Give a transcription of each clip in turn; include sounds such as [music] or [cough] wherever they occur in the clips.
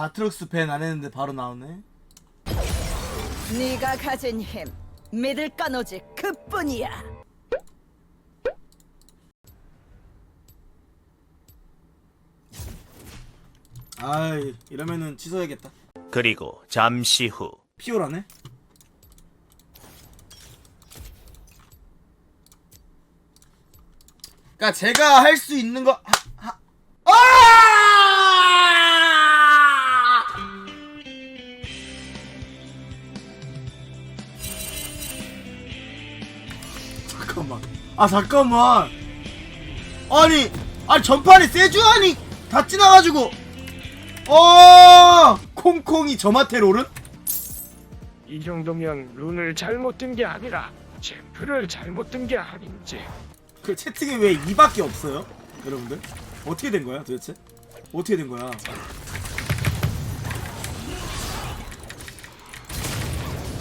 아 아트록스 밴 안 했는데 바로 나오네. 네가 가진 힘 믿을 건 오직 그뿐이야. 아이 이러면은 취소해야겠다. 그리고 잠시 후. 피오라네? 그니까 제가 할 수 있는 거 하, 아 잠깐만 아니 아니 전판에 세주안이 다 지나가지고 어 콩콩이 저마테 롤은 이 정도면 룬을 잘못 든게 아니라 챔프를 잘못 든게 아닌지 그 채팅에 왜 이밖에 없어요? 여러분들 어떻게 된 거야 도대체? 어떻게 된 거야?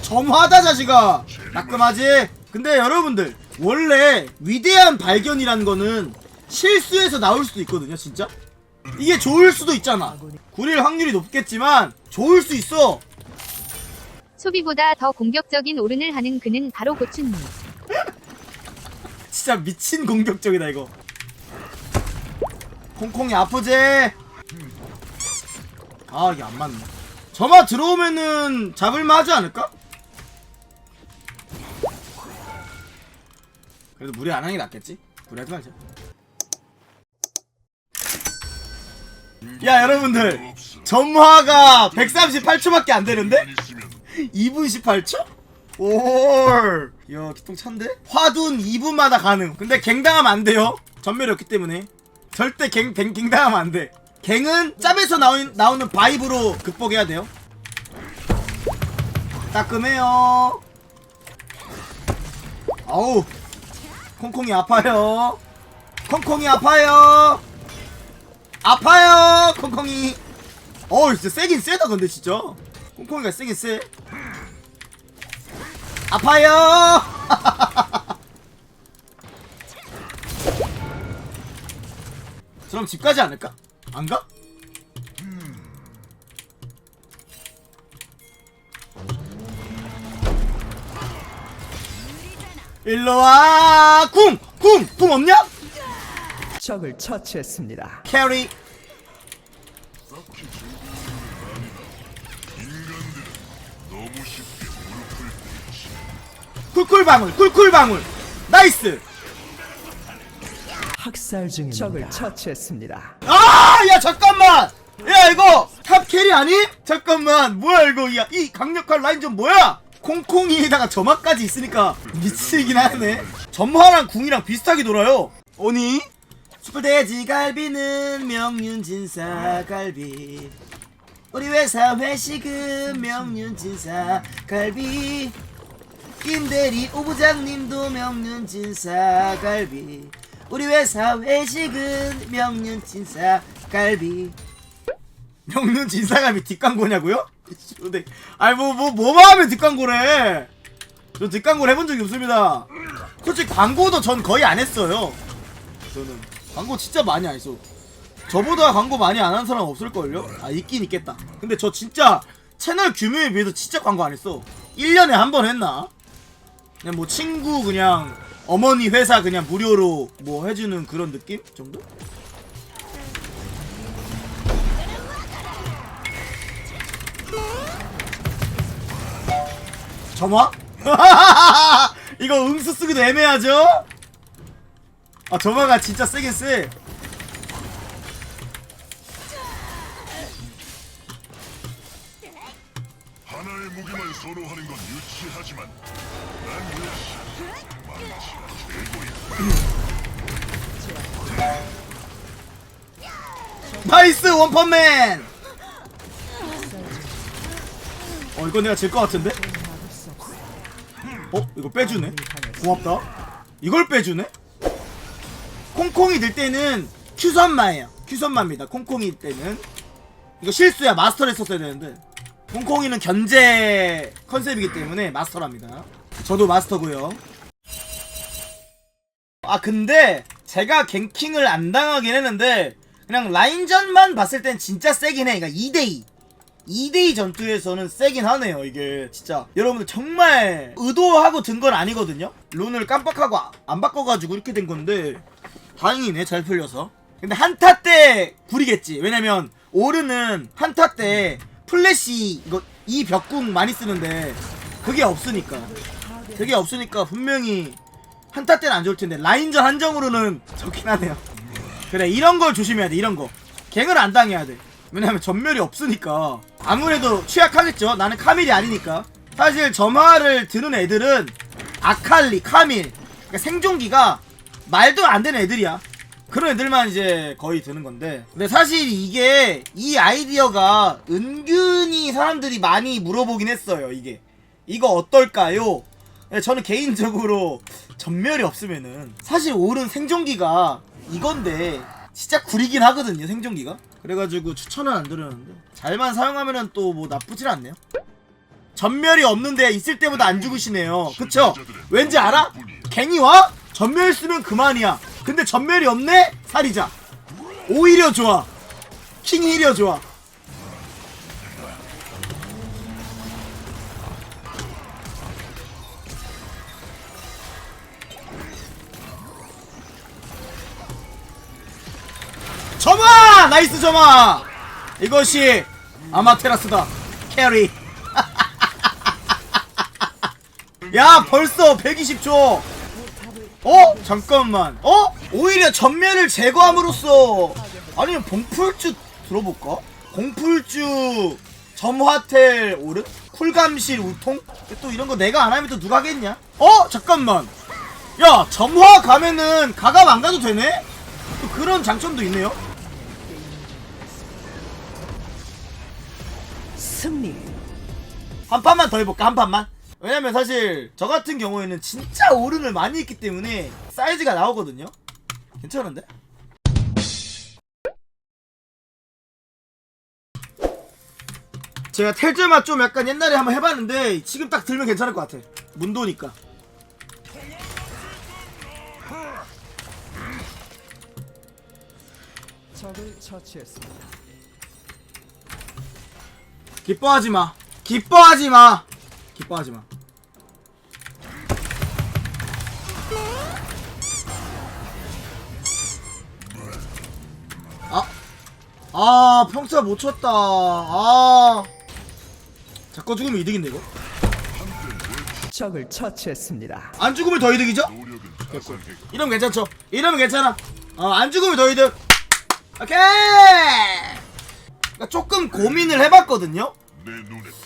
점하다 자식아 따끔하지? 근데 여러분들 원래 위대한 발견이란 거는 실수해서 나올 수도 있거든요 진짜 이게 좋을 수도 있잖아 굴릴 확률이 높겠지만 좋을 수 있어 소비보다 더 공격적인 오른을 하는 그는 바로 고춘님. [laughs] 진짜 미친 공격적이다 이거 콩콩이 아프지? 아 이게 안 맞네 저마 들어오면은 잡을만 하지 않을까? 그래도 무리 안 하는 게 낫겠지? 무리하지 말자 야 여러분들 점화가 138초밖에 안 되는데? 2분 18초? 올. 야, 기통 찬데? 화둔 2분마다 가능. 근데 갱당하면 안 돼요. 전멸이 없기 때문에. 절대 갱, 갱, 갱당하면 안 돼. 갱은 짭에서 나오는, 나오는 바이브로 극복해야 돼요. 따끔해요. 아우. 콩콩이 아파요. 콩콩이 아파요. 아파요. 콩콩이. 어우, 진짜 세긴 세다, 근데 진짜. 콩콩이가 세긴 세. 아파요. [laughs] 그럼 집 가지 않을까? 안 가? 일로 와. 궁, 궁, 궁 없냐? 적을 처치했습니다. 캐리. 쿨쿨방울, 쿨쿨방울. 나이스. 학살 중입니다. 적을 처치했습니다. 아, 야 잠깐만. 야 이거 탑 캐리 아니? 잠깐만. 뭐야 이거? 야, 이 강력한 라인 좀 뭐야? 콩콩이에다가 점화까지 있으니까 미치긴 하네. 점화랑 궁이랑 비슷하게 돌아요. 오니? 숯불돼지 갈비는 명륜진사 갈비. 우리 회사 회식은 명륜진사 갈비. 김대리 오부장님도 명륜진사 갈비. 우리 회사 회식은 명륜진사 갈비. 명륜진사 갈비 뒷광고냐고요? 근데 아니 뭐뭐 뭐만 하면 뒷광고래. 저 뒷광고를 해본 적이 없습니다. 솔직히 광고도 전 거의 안 했어요. 저는 광고 진짜 많이 안 했어. 저보다 광고 많이 안 한 사람 없을걸요? 아 있긴 있겠다. 근데 저 진짜 채널 규모에 비해서 진짜 광고 안 했어. 1년에 한 번 했나? 그냥 뭐 친구 그냥 어머니 회사 그냥 무료로 뭐 해주는 그런 느낌 정도? 점화? [laughs] 이거 응수 쓰기도 애매하죠? 아 점화가 진짜 세긴 세 하나의 무기만 선호하는 건 유치하지만 난 역시 망치가 최고야. 나이스 원펀맨 어 이거 내가 질 것 같은데? 어? 이거 빼주네? 고맙다. 이걸 빼주네? 콩콩이 들 때는 큐선마예요. 큐선마입니다. 콩콩이 때는. 이거 실수야. 마스터를 썼어야 되는데. 콩콩이는 견제 컨셉이기 때문에 마스터랍니다. 저도 마스터고요. 아 근데 제가 갱킹을 안 당하긴 했는데 그냥 라인전만 봤을 땐 진짜 세긴 해. 그러니까 2대2 2대2 전투에서는 세긴 하네요 이게 진짜. 여러분들 정말 의도하고 든 건 아니거든요? 룬을 깜빡하고 아- 안 바꿔가지고 이렇게 된 건데 다행이네 잘 풀려서. 근데 한타 때 구리겠지. 왜냐면 오르는 한타 때 플래시 이거 이 벽궁 많이 쓰는데 그게 없으니까. 그게 없으니까 분명히 한타 때는 안 좋을 텐데 라인전 한정으로는 좋긴 하네요. 그래 이런 걸 조심해야 돼 이런 거. 갱을 안 당해야 돼. 왜냐면 전멸이 없으니까 아무래도 취약하겠죠. 나는 카밀이 아니니까. 사실 점화를 드는 애들은 아칼리 카밀 그러니까 생존기가 말도 안 되는 애들이야. 그런 애들만 이제 거의 드는 건데. 근데 사실 이게 이 아이디어가 은근히 사람들이 많이 물어보긴 했어요 이게. 이거 어떨까요? 네, 저는 개인적으로 전멸이 없으면은 사실 오른 생존기가 이건데 진짜 구리긴 하거든요 생존기가 그래가지고 추천은 안 드렸는데 잘만 사용하면은 또 뭐 나쁘진 않네요 전멸이 없는데 있을 때보다 안 죽으시네요 그쵸? 왠지 알아? 갱이 와? 전멸 쓰면 그만이야 근데 전멸이 없네? 살이자 오히려 좋아 킹 힐이어 좋아 나이스 점아! 이것이 아마테라스다 캐리 [laughs] 야 벌써 120초 어? 잠깐만 어? 오히려 전면을 제거함으로써 아니면 봉풀주 들어볼까? 봉풀주 점화텔 오른? 쿨감실 우통? 또 이런 거 내가 안 하면 또 누가 하겠냐? 어? 잠깐만 야 점화 가면은 가감 안 가도 되네? 또 그런 장점도 있네요 승리. 한 판만 더 해볼까 한 판만 왜냐면 사실 저 같은 경우에는 진짜 오른을 많이 했기 때문에 사이즈가 나오거든요 괜찮은데? 제가 텔제맛 좀 약간 옛날에 한번 해봤는데 지금 딱 들면 괜찮을 것 같아 문도니까 적을 처치했습니다. 기뻐하지 마 기뻐하지 마 기뻐하지 마 아, 아, 평타 못 쳤다. 아, 자꾸 죽으면 이득인데 이거? 적을 처치했습니다. 안 죽으면 더 이득이죠? 이러면 괜찮죠? 이러면 괜찮아. 어, 안 죽으면 더 이득. 오케이. 그러니까 조금 고민을 해봤거든요.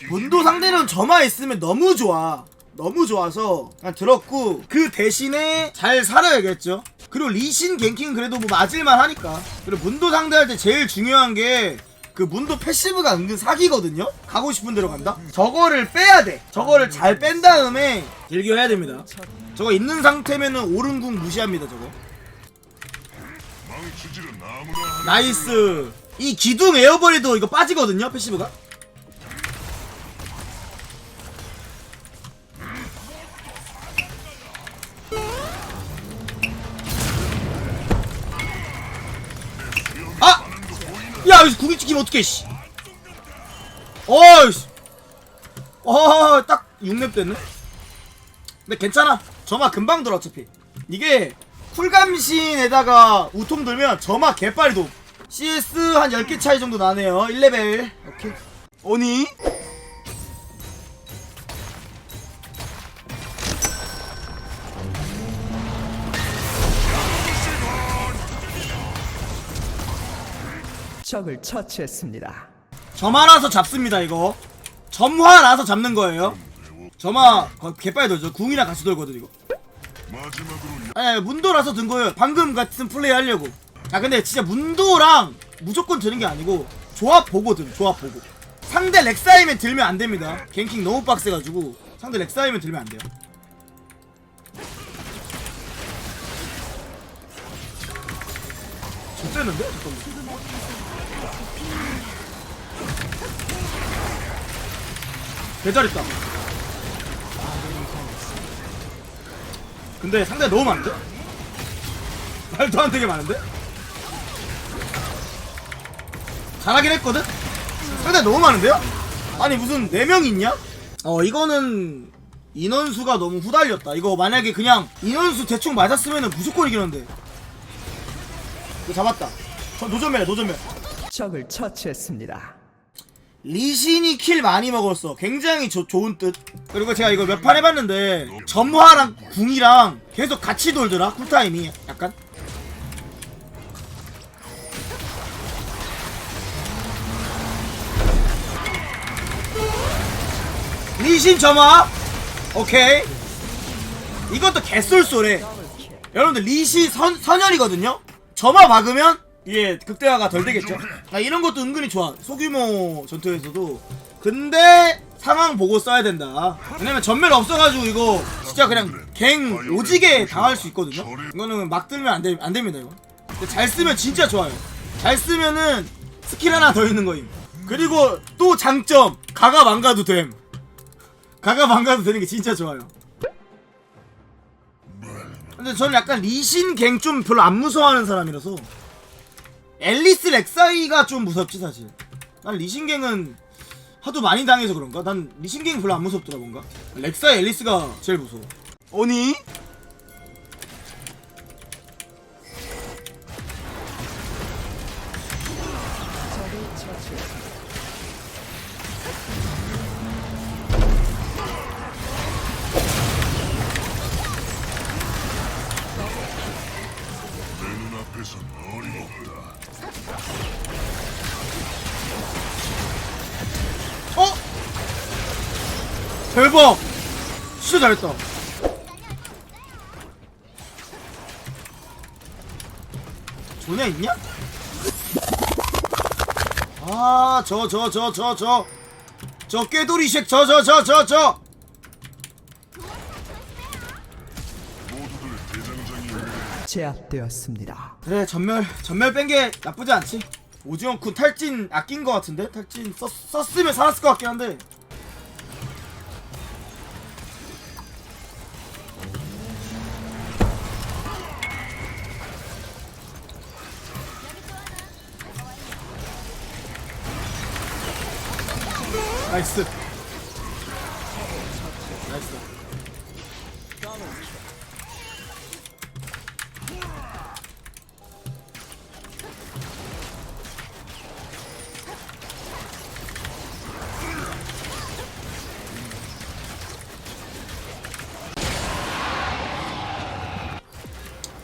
문도 상대는 점화 있으면 너무 좋아. 너무 좋아서 그냥 들었고 그 대신에 잘 살아야겠죠. 그리고 리신 갱킹은 그래도 뭐 맞을만 하니까. 그리고 문도 상대할 때 제일 중요한 게 그 문도 패시브가 은근 사기거든요. 가고 싶은 대로 간다. 저거를 빼야 돼. 저거를 잘 뺀 다음에 딜교 해야 됩니다. 저거 있는 상태면은 오른궁 무시합니다. 저거. 나이스. 이 기둥 에어버리도 이거 빠지거든요. 패시브가. 아! 야, 여기서 구기 찍히면 어떡해, 씨. 어이씨. 어, 딱 6렙 됐네. 근데 괜찮아. 점화 금방 들어, 어차피. 이게 쿨감신에다가 우통 들면 점화 개빨리 도 CS 한 10개 차이 정도 나네요. 1레벨. 오케이. 오니? 적을 처치했습니다. 점화라서 잡습니다, 이거. 점화라서 잡는 거예요. 점화 거- 개빨리 돌죠. 궁이랑 같이 돌거든, 이거. 마지막으로 아니, 아니 문도라서 든 거예요. 방금 같은 플레이 하려고. 아 근데 진짜 문도랑 무조건 드는 게 아니고 조합 보고 든 조합 보고. 상대 렉사이면 들면 안 됩니다. 갱킹 너무 빡세가지고 상대 렉사이면 들면 안 돼요. 좋대는데? 잠깐만. 개잘했다. 근데 상대 너무 많은데? 말도 안 되게 많은데? 잘하긴 했거든? 상대 너무 많은데요? 아니 무슨 4명 있냐? 어 이거는 인원수가 너무 후달렸다 이거 만약에 그냥 인원수 대충 맞았으면 무조건 이기는데 이거 잡았다 저 노전멸 노전멸 적을 처치했습니다. 리신이 킬 많이 먹었어 굉장히 조, 좋은 뜻 그리고 제가 이거 몇 판 해봤는데 점화랑 궁이랑 계속 같이 돌더라 쿨타임이 약간 리신 점화. 오케이. 이것도 개쏠쏠해. 여러분들 리시 선, 선열이거든요? 점화 막으면 예 극대화가 덜 되겠죠? 아, 이런 것도 은근히 좋아. 소규모 전투에서도. 근데 상황 보고 써야 된다. 왜냐면 전멸 없어가지고 이거 진짜 그냥 갱 오지게 당할 수 있거든요? 이거는 막 들면 안, 되, 안 됩니다 이거. 근데 잘 쓰면 진짜 좋아요. 잘 쓰면은 스킬 하나 더 있는 거임. 그리고 또 장점. 가가 망가도 됨 가가 망가도 되는 게 진짜 좋아요 근데 저는 약간 리신 갱 좀 별로 안 무서워하는 사람이라서 앨리스 렉사이가 좀 무섭지 사실 난 리신 갱은 하도 많이 당해서 그런가? 난 리신 갱 별로 안 무섭더라 뭔가 렉사이 앨리스가 제일 무서워 오니? 대박! 진짜 잘했다. 존야 있냐? 아, 저, 저, 저, 저, 저. 저 꾀돌이 쉑, 저, 저, 저, 저, 저. 제압되었습니다. 그래, 전멸, 전멸 뺀 게 나쁘지 않지. 오지원 쿤 탈진 아낀 거 같은데? 탈진 썼, 썼으면 살았을 것 같긴 한데.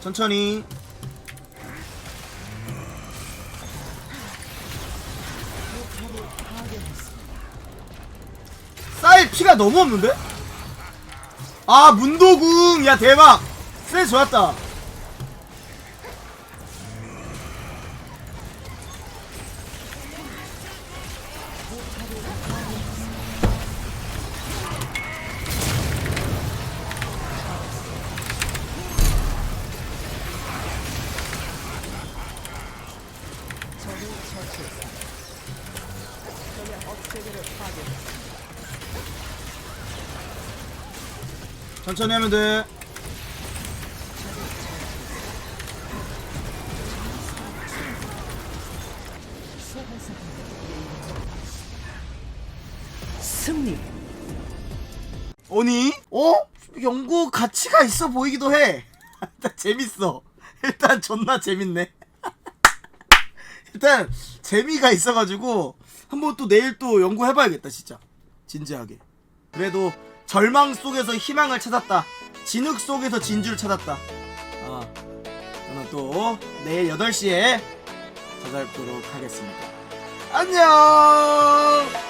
천천히. 쌀 피가 너무 없는데? 아 문도궁 야 대박 쎄 좋았다 천천히 하면 돼 승리. 오니? 어? 연구 가치가 있어 보이기도 해. [laughs] 일단 재밌어. 일단 존나 재밌네. [laughs] 일단 재미가 있어가지고 한번 또 내일 또 연구해봐야겠다 진짜. 진지하게. 그래도 절망 속에서 희망을 찾았다. 진흙 속에서 진주를 찾았다. 아, 저는 또 내일 8시에 찾아뵙도록 하겠습니다. 안녕!